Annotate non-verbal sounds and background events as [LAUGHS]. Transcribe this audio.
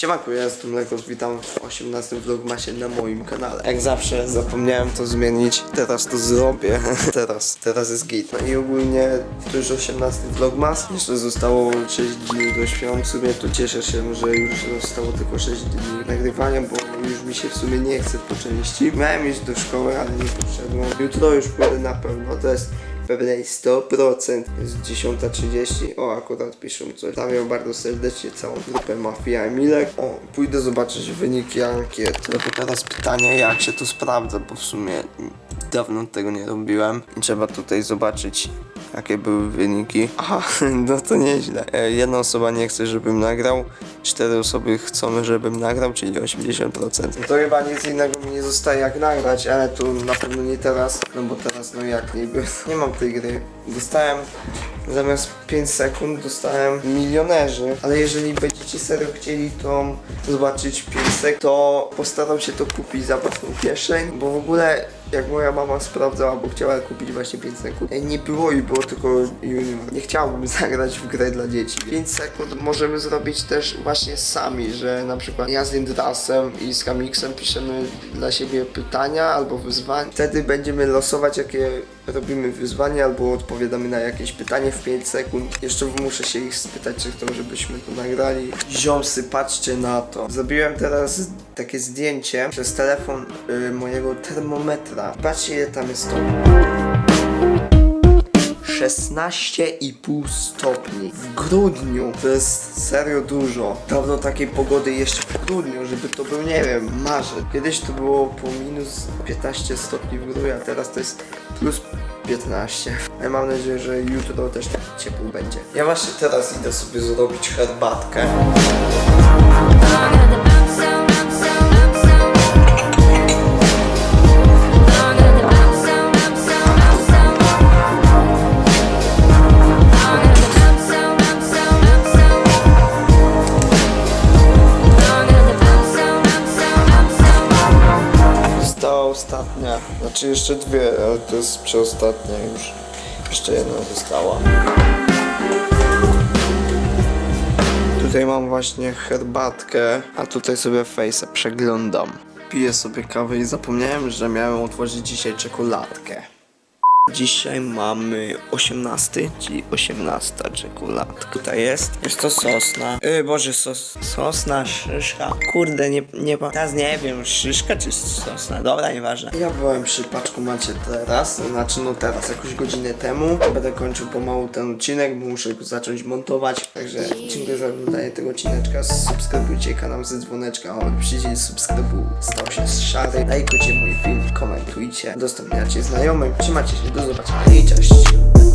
Siemanko, ja jestem Lekos, witam w 18 vlogmasie na moim kanale. Jak zawsze zapomniałem to zmienić, teraz to zrobię. [LAUGHS] teraz, teraz jest git. No i ogólnie to już 18 vlogmas. Jeszcze zostało 6 dni do świąt. W sumie to cieszę się, że już zostało tylko 6 dni nagrywania, bo już mi się w sumie nie chce po części. Miałem iść do szkoły, ale nie poszedłem. Jutro już pójdę na pewno, to jest pewnej 100%. Jest 10.30. O, akurat piszą coś. Stawiam bardzo serdecznie całą grupę Mafia Emilek. O, pójdę zobaczyć wyniki ankiet. Tylko teraz pytanie, jak się to sprawdza, bo w sumie dawno tego nie robiłem. Trzeba tutaj zobaczyć, jakie były wyniki. Aha, [LAUGHS] no to nieźle. E, Jedna osoba nie chce, żebym nagrał. Cztery osoby chcą, żebym nagrał, czyli 80%. No to chyba nic innego mi nie zostaje jak nagrać, ale tu na pewno nie teraz, no bo teraz no jak niby. [LAUGHS] Nie mam tej gry. Dostałem zamiast 5 sekund dostałem milionerzy, ale jeżeli będziecie serio chcieli to zobaczyć 5 sekund, to postaram się to kupić za własną kieszeń, bo w ogóle jak moja mama sprawdzała, bo chciała kupić właśnie 5 sekund, e, nie było i było tylko junior. Nie chciałbym [LAUGHS] zagrać w grę dla dzieci. 5 sekund możemy zrobić też właśnie sami, że na przykład ja z Indrasem i z Kamixem piszemy dla siebie pytania albo wyzwania. Wtedy będziemy losować jakie robimy wyzwanie albo odpowiadamy na jakieś pytanie w 5 sekund. Jeszcze muszę się ich spytać, czy chcą, żebyśmy to nagrali. Ziomsy, patrzcie na to. Zrobiłem teraz takie zdjęcie przez telefon y, mojego termometra. Patrzcie ile tam jest stopni. 16,5 stopni w grudniu. To jest serio dużo. Dawno takiej pogody jeszcze w grudniu, żeby to był, nie wiem, marzec. Kiedyś to było po minus 15 stopni w grudniu, a teraz to jest plus 15. Ja mam nadzieję, że jutro też tak ciepło będzie. Ja właśnie teraz idę sobie zrobić herbatkę. Ostatnia, znaczy jeszcze dwie, ale to jest przedostatnia już. Jeszcze jedna została. Tutaj mam właśnie herbatkę, a tutaj sobie face'a przeglądam. Piję sobie kawę i zapomniałem, że miałem otworzyć dzisiaj czekoladkę. Dzisiaj mamy 18, czyli 18 czekoladka. Tutaj jest. Jest to sosna. Yy, Boże, sos, sosna, szyszka. Kurde, nie, nie ma. Teraz nie wiem, szyszka czy sosna. Dobra, nieważne. Ja byłem przy paczku macie teraz. Znaczy, no teraz, jakąś godzinę temu. Będę kończył pomału ten odcinek, bo muszę go zacząć montować. Także dziękuję za oglądanie tego odcineczka. Subskrybujcie kanał ze dzwoneczka. O, przycisk subskrybu stał się szary. Lajkujcie mój film, komentujcie, udostępniacie znajomym. Trzymajcie się, Do zobaczenia i.